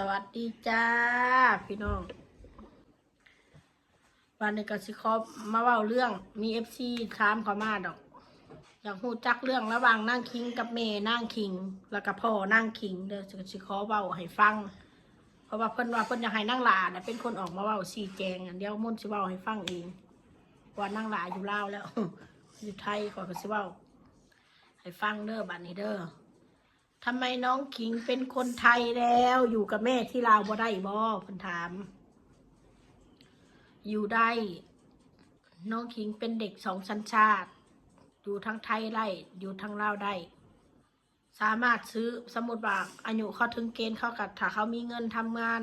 สวัสดีจ้า พี่น้อง วันนี้ก็สิขอมาเว้าเรื่องมีเอฟซีถามเขามาดอก อยากพูจักเรื่องระหว่างนั่งคิงกับเมนั่งคิง แล้วก็พ่อนั่งคิงเดี๋ยวสิขอเว้าให้ฟัง เพราะว่าเพิ่นว่าเพิ่นอยากให้นั่งหลาน่เป็นคนออกมาเว้าชี้แจงเดียวมุ่นสิเว้าให้ฟังเองว่านั่งหลาอยู่ลาวแล้วอยู่ไทยก่อนก็สิเว้าให้ฟังเด้อบัดนี้เด้อ ทำไมน้องขิงเป็นคนไทยแล้ว อยู่กับแม่ที่ลาวบ่ได้บ่เพิ่นถาม อยู่ได้ น้องขิงเป็นเด็กสองสัญชาติ อยู่ทั้งไทยได้อยู่ทั้งลาวได้สามารถซื้อสมมติว่าอายุเขาถึงเกณฑ์เขากับถ้าเขามีเงินทำงาน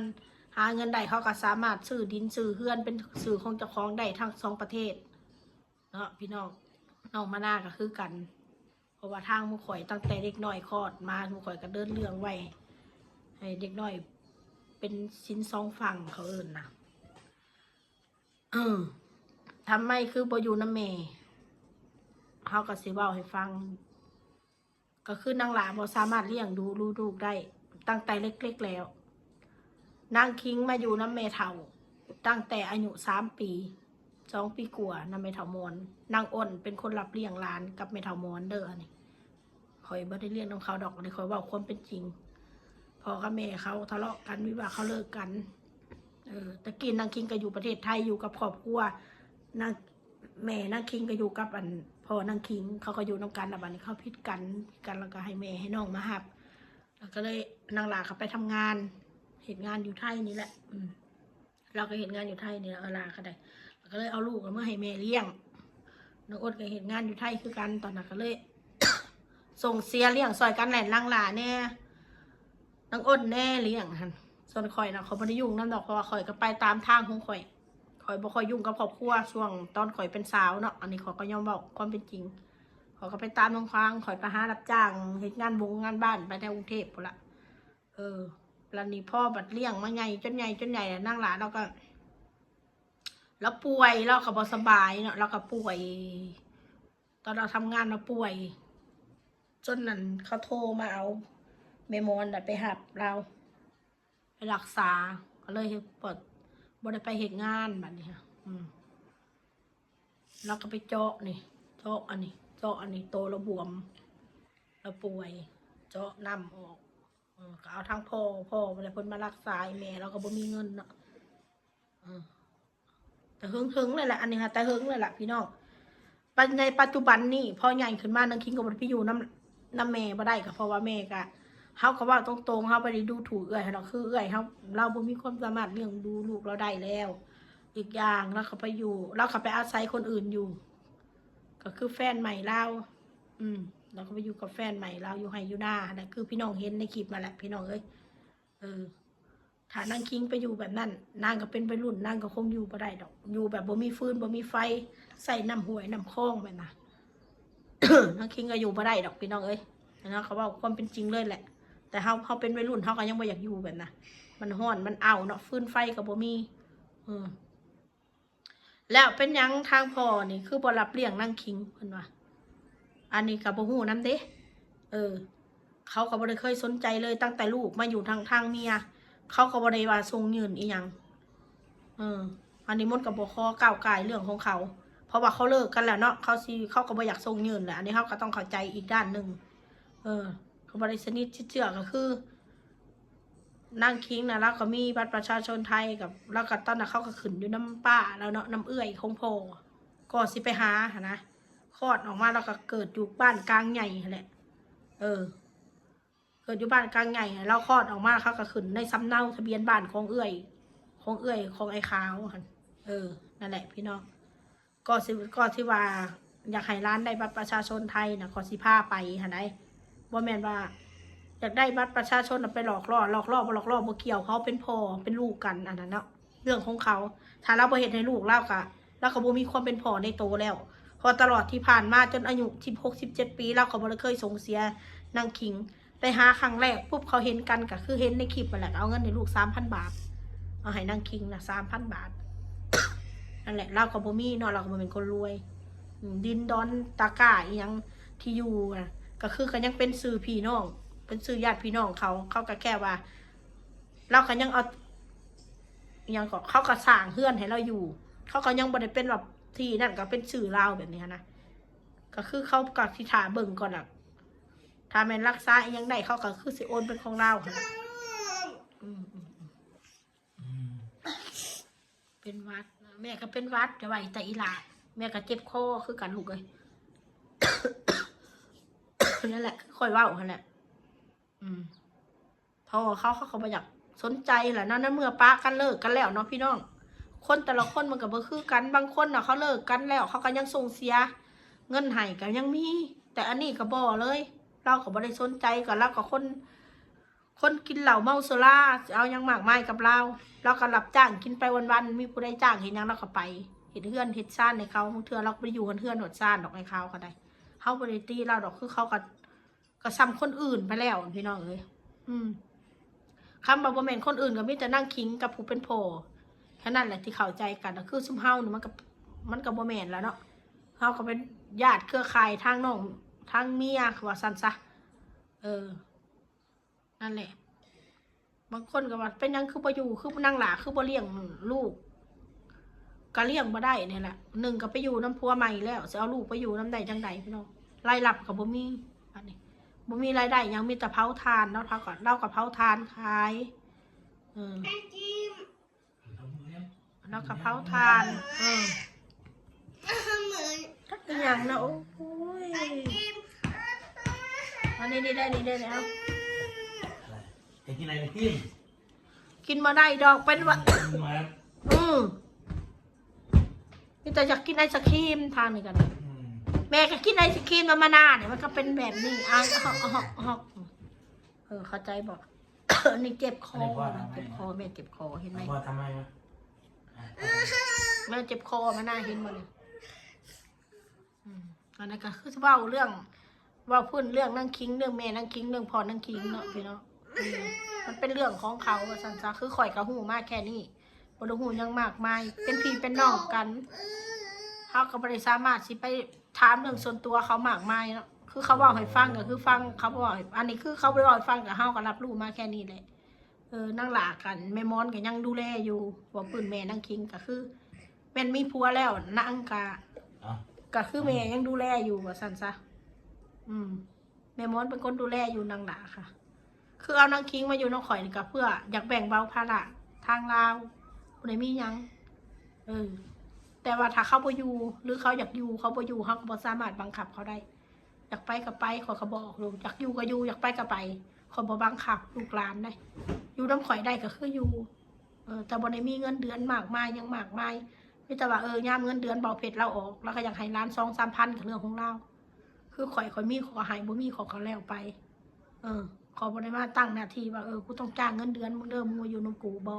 หาเงินได้เขาก็สามารถซื้อดินซื้อเฮือนเป็นซื้อของเจ้าของได้ทั้งสองประเทศเนาะพี่น้องน้องมานาก็คือกัน ราะว่าทางมุข่อยตั้งแต่เด็กน้อยคลอดมาหมุข่อยก็เดินเรื่องไว้ให้เด็กน้อยเป็นชิ้นสองฝั่งเขาเอิญนนะเออทำไมคือบอยู่น้ำเมเขาก็สิเว้าให้ฟัง ก็คือนางหลาบอสามารถเลี้ยงดูลูกได้ ตั้งแต่เล็กๆแล้ว นางคิงมาอยู่น้ำเมเถาตั้งแต่อายุสามปีสองปีกว่าน้ำเมเถามอนนางอ้นเป็นคนรับเลี้ยงหลานกับเมเถามอนเด้อนี่ คอยบ่ได้เลี้ยงน้ำเขาดอกเลยคอยว่าความเป็นจริงพ่อกับแม่เขาทะเลาะกันวิวาเขาเลิกกัน เออตะกี้นางคิงก็อยู่ประเทศไทยอยู่กับครอบครัวนางแม่นางคิงก็อยู่กับอันพ่อนางคิงเขาก็อยู่น้ำกันแล้วบัดนี้เขาพิดกันพิดกันแล้วก็ให้แม่ให้น้องมาหับแล้วก็เลยนางหลาเขาไปทำงาน เห็นงานอยู่ไทยนี่แหละ อืมเราก็เห็นงานอยู่ไทยนี่แหละเออลาก็ได้แล้วก็เลยเอาลูกมาให้แม่เลี้ยงน้องอดก็เห็นงานอยู่ไทยคือกันตอนนั้นก็เลย ส่งเสียเลี้ยงซอยกันแหละนางหลาแน่นางอดแน่เลี้ยงหันส่วนข่อยนะเขาไม่ได้ยุ่งนั่นดอกเพราะว่าข่อยก็ไปตามทางของข่อยข่อยบ่ค่อยยุ่งกับครอบครัวช่วงตอนข่อยเป็นสาวเนาะอันนี้ข่อยก็ยอมบอกความเป็นจริงข่อยก็ไปตามน้องควางข่อยไปหารับจ้างเฮ็ดงานบงงานบ้านไปในกรุงเทพพุ่นละเออแล้วนี่พ่อบัดเลี้ยงมาใหญ่จนใหญ่จนใหญ่แล้วนั่งหลานเราก็แล้วป่วยเราก็บสบายเนาะเราก็ป่วย ตอนเราทำงานเราป่วย จนนั้นเขาโทรมาเอาเมมอนน่ะไปหับเรา ไปรักษา ก็เลยเปิดบ่ได้ไปเหตุงานแบบนี้ค่ะอืมแล้วก็ไปเจาะนี่ เจาะอันนี้เจาะอันนี้โตแล้วบวมแล้วป่วย เจาะน้ำออกเออก็เอาทั้งพ่อพ่อมาเลยพนมารักษาแม่เราก็บ่มีเงินเนาะแต่หึงหึงเลยแหละอันนี้ค่ะแต่หึงเลยแหละพี่น้องในปัจจุบันนี่พ่อใหญ่ขึ้นมานังคิงกับพี่อยู่น้ำ น้ำแม่บ่ได้ก็เพราะว่าแม่ก็เฮาก็เว่าตรงๆเฮาบ่ได้ดูถูกเอื้อยเราคือเอื้อยเฮาเราบ่มีความสามารถเลี้ยงดูลูกเราได้แล้ว อีกอย่างเราก็ไปอยู่เราก็ไปอาศัยคนอื่นอยู่ ก็คือแฟนใหม่เราอืมเราก็ไปอยู่กับแฟนใหม่เราอยู่ไฮอยู่หน้านั่คือพี่น้องเห็นในคลิปมาแหละพี่น้องเอ้ยเออถ้านางคิงไปอยู่แบบนั้นนางก็เป็นไปรุ่นนางก็คงอยู่บ่ได้ดอก อยู่แบบบ่มีฟืนบ่มีไฟใส่น้ำห้วยน้ำคลองแบบน่ะ นางคิงก็อยู่บ่ได้ดอกพี่น้องเอ้ยนะเขาว่าความเป็นจริงเลยแหละ แต่เฮาเฮาเป็นวัยรุ่นเฮาก็ยังบ่อยากอยู่แบบน่ะมันห้อนมันเอาเนาะฟื้นไฟก็บ่มีเออแล้วเป็นยังทางพ่อนี่คือบ่รับเลี้ยงนางคิงเพิ่นว่าอันนี้กับบ่ฮู้นำเด้เออ เขาก็บ่ได้เคยสนใจเลยตั้งแต่ลูกมาอยู่ทางทางเมีย เขาก็บ่ได้ว่าทรงยืนอีหยังเอออันนี้มดกับบ่คอก้าวไก่เรื่องของเขา ราะว่าเขาเลิกกันแล้วเนาะเขาสิเขาก็บ่อยากทรงยืนแหละอันนี้เขาก็ต้องเข้าใจอีกด้านหนึ่งเออเขาบ่ได้สนิทชิดเชื่อก็คือนั่งคิงนะแล้วก็มีบัตรประชาชนไทยกับ แล้วก็ตอนนั้นเขาก็ขึ้นอยู่น้ำป้าแล้วเนาะน้ำเอื้อยของพ่อก็สิไปหาหนนะคลอดออกมาแล้วก็เกิดอยู่บ้านกลางใหญ่แหละเออ เกิดอยู่บ้านกลางใหญ่แล้วคลอดออกมาเขาก็ขึ้นในสำเนาทะเบียนบ้านของเอื้อย ของเอื้อยของไอ้ขาวเออนั่นแหละพี่น้อง ก็สิก็ที่ว่าอยากให้ร้านได้บัตรประชาชนไทยนะขอสิพาไปหันไดว่าแม่นว่า อยากได้บัตรประชาชนไปหลอกล่อหลอกล่อบ่หลอกล่อบ่เกี่ยวเขาเป็นพ่อเป็นลูกกันอันนั้นเนาะเรื่องของเขาถ้าเราบ่เห็นให้ลูกเราก็เราก็บ่มีความเป็นพ่อในโตแล้วพอตลอดที่ผ่านมาจนอายุ16 17ปี เราก็บ่ได้เคยส่งเสียนางคิง ไปหาครั้งแรกปุ๊บเขาเห็นกันก็คือเห็นในคลิปนั่นแหละเอาเงินให้ลูก3,000บาท เอาให้นางคิงนะ3,000บาท นั่นแหละเราก็บ่มีเนาะเราก็บ่เป็นคนรวยอืมดินดอนตาก้าอีหยังที่อยู่น่ะก็คือก็ยังเป็นสื่อพี่น้อง เป็นสื่อญาติพี่น้องเขาเขาก็แค่ว่า เราก็ยังเอาอหยังก็เขาก็สร้างเฮือนให้เราอยู่ เขาก็ยังบ่ได้เป็นแบบที่นั่นก็เป็นสื่อเราแบบนี้นะก็คือเขากับที่ถาเบิ่งก่อนล่ะถ้าแม่นรักษาอหยังได้เขาก็คือสิโอนเป็นของเราค่ะอืมอืมอืมอืมเป็นหวัด แม่ก็เป็นวัดจะไหวแต่อีหลาแม่ก็เจ็บคอคือกันลูกเลยนั่นแหละคอยว่าหั่นแหละอืมพอเขาเขาก็บ่อยากสนใจแหละนาะนั่นเมื่อป้ากันเลิกกันแล้วเนาะพี่น้อง คนแต่ละคนมันก็บ่คือกันบางคนเน่ะเขาเลิกกันแล้ว เขาก็ยังส่งเสีย เงินให้ก็ยังมี แต่อันนี้ก็บ่เลย เราก็บ่ได้สนใจกับเราก็คน คนกินเหล้าเมาสุราเอายังหมากไมายกับเราเราก็รับจ้างกินไปวันๆมีผู้ใดจ้างเห็นยังเราก็ไปเห็นเฮือนเฮ็ดซ่านในเขาเทื่อเราไปอยู่กันเฮือนหดซ่านดอกในเขาก็ได้เขาบ่ได้ตีเราดอกคือเขาก็ก็ซ้ำคนอื่นไปแล้วพี่น้องเอ้ยอืมคำว่าบ่แม่นคนอื่นก็มีแต่นั่งคิงกับผู้เป็นโพแค่นั้นแหละที่เข้าใจกันก็คือซุ่มเฮานี่มันก็มันก็บ่แม่นแล้วเนาะเฮาก็เป็นญาติเครือข่ายทางน้องทางเมียคือว่าซั่นซะเออ นั่นแหละ บางคนก็ว่าเป็นยังคือบ่อยู่คือนั่งหลาคือบ่เลี้ยงลูกก็เลี้ยงบ่ได้เนี่ยแหละหนึ่งก็ไปอยู่น้ำพัวใหม่แล้วจะเอาลูกไปอยู่น้ำใดจังใดพี่น้องรายรับกับบ่มีอันนี้บ่มีรายได้ยังมีแต่เผาทานเนาะเท่ากับเล่ากับเผาทานขายเออทำมือยังแล้วกับเผาทานเออทักอย่างนะโอ้ยอันนี้นี่ได้ได้แล้ว จะกินอะไรกินกินมาได้ดอกเป็นว่ามาอืมนี่แต่อยากกินไอศครีมทางนี้กัน อืมแม่ก็กินไอศครีมมามานาเนี่ยมันก็เป็นแบบนี้อะฮอกฮอกฮอกเออเข้าใจบอกอันนี้เจ็บคอเจ็บคอแม่เจ็บคอเห็นไหม พ่อทำไมวะอะแม่เจ็บคอมาหน้าเห็นหมดเลยอืมอันนั้นก็คือเว่าเรื่องเว่าพูดเรื่องนั่งคิงเรื่องแม่นั่งคิงเรื่องพ่อนั่งคิงเนาะพี่เนาะอื มมันเป็นเรื่องของเขาว่าสันซะคือข่อยกับหูมากแค่นี้บไดหูยังมากมาย เป็นพี่เป็นน้องกันเขาก็บริสามารถสิไปถามเรื่องส่วนตัวเขามากมายเนาะคือเขาบอกให้ฟังก็คือฟังเขาบอกให้อันนี้คือเขาไปบอกให้ฟังกับเฮาก็รับรู้มาแค่นี้เลยเออนั่งหลากันแม่มอนก็ยังดูแลอยู่ว่าปืนแม่นั่งคิงก็คือแม่นมีผัวแล้วนั่งกะเอาก็คือแม่ยังดูแลอยู่ว่าสันซะอืมแม่มอนเป็นคนดูแลอยู่นางหลาค่ะ คือเอานางคิงมาอยู่น้องข่อยนี่ก็เพื่อ อยากแบ่งเบาภาระทางลาวคนไหนมีหยังเออแต่ว่าถ้าเขาบ่อยู่หรือเขาอยากอยู่เขาบ่อยู่เขาก็บ่สามารถบังคับเขาได้ อยากไปก็ไปขอยก็บอกลูกอยากอยู่ก็อยู่อยากไปก็ไปขอบ่บังคับลูกหลานได้ อยู่น้ำข่อยได้ก็คืออยู่ เออแต่บ่ได้มีเงินเดือนมากมายยังมากมายพี่แต่ว่าเออย่ามเงินเดือนเบาเพชรเราออก แล้วก็อยากให้ร้านสองสามพันกับเรื่องของเราคือข่อยข่อยมีขอหายบ่มีขอเขาแล้วไป เออ ขอบริมาตั้งหน้าที่ว่าเออกูต้องจ้างเงินเดือนมึงเดิมมึงมาอยู่นำกูบอ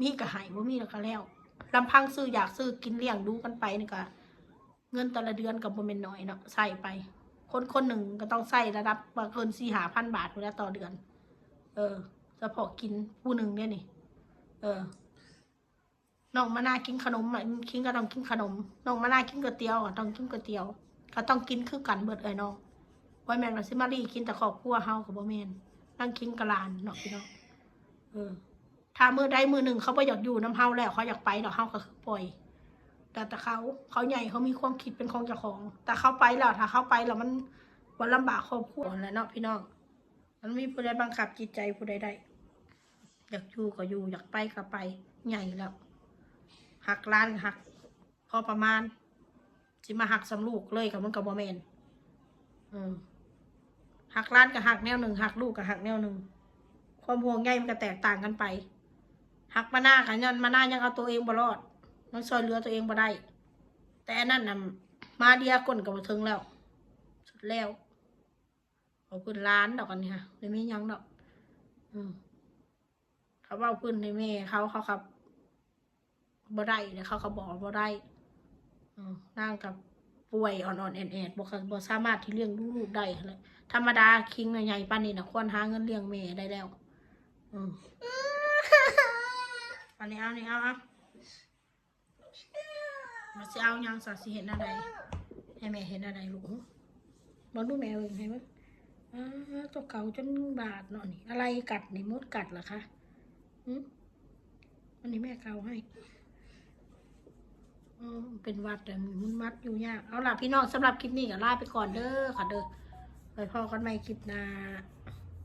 มีก็หายบ่มีแล้วก็แล้วลำพังซื้ออยากซื้อกินเลี้ยงดูกันไปนี่ก็เงินแต่ละเดือนกับบ่เป็นน้อยเนาะใส่ไป คนคนหนึ่งก็ต้องใส่ระดับเกินสี่หาพันบาทอยู่แล้วต่อเดือน เออเฉพาะกินผู้หนึ่งเนี่ยนี่ เออน้องมานากินขนมอะคิงก็ต้องกินขนมน้องมานากินก๋วยเตี๋ยวอะต้องกินก๋วยเตี๋ยว ก็ต้องกินคือกันเบิดเอ้ยน้อง ไว้แม่นว่าสิมารีกินแต่ครอบครัวเฮากับบ่แมนนั่งกินกะลานเนาะพี่น้องเออ ถ้ามือใดมือหนึ่งเขาบ่อยากอยู่น้ำเฮาแล้วเขาอยากไปเนาะเฮาก็คือปล่อย แต่แต่เขาเขาใหญ่เขามีความคิดเป็นของเจ้าของ แต่เขาไปแล้วถ้าเขาไปแล้วมันมันลำบากครอบครัวแล้วเนาะพี่น้อง มันมีผู้ใดบังคับจิตใจผู้ใดได้อยากอยู่ก็อยู่อยากไปก็ไปใหญ่แล้วหักล้านหัก พอประมาณสิมาหักสำลูกเลยกับมันกับบ่แมนอืม หักล้านกับหักแนวหนึ่งหักลูกกับหักแนวหนึ่งความห่วงใยมันก็แตกต่างกันไป หักมาหน้ากันยันมาหน้ายังเอาตัวเองบรอดยังซอยเหลือตัวเองบ่ได้ แต่นั่นน่ะมาเดียก้นกับบ่ถึงแล้วสุดแล้วเอาพื้นล้านดอกกันนี่ค่ะไม่มีหยังดอกอืมเขาเอาพื้นในแม่เขาเขาขับบ่ได้เดี๋ยวเขาก็บอกบ่ได้อืมนั่งกับ ป่วยอ่อนๆแอดๆบ่ค่ะบ่สามารถที่เลี้ยงดูลูกได้เลยธรรมดาคิงใหญ่ๆปานนี้นะควรหาเงินเลี้ยงแม่ได้แล้วอืมอันนี้เอานี่เอาเอามาสิเอายังสัสิเห็นอะไรให้แม่เห็นอะไรลูกบ่ดูแม่เองให้มั้งอ่าตัวเก่าจนบาดเนาะนี่ อะไรกัดนี่มดกัดเหรอคะอืมอันนี้แม่เกาให้ อืมเป็นวัดแต่มีมุนมัดอยู่ยากเอาล่ะพี่น้องสำหรับคลิปนี้ก็ลาไปก่อนเด้อค่ะเด้อไปพอกันใหม่คลิปหน้า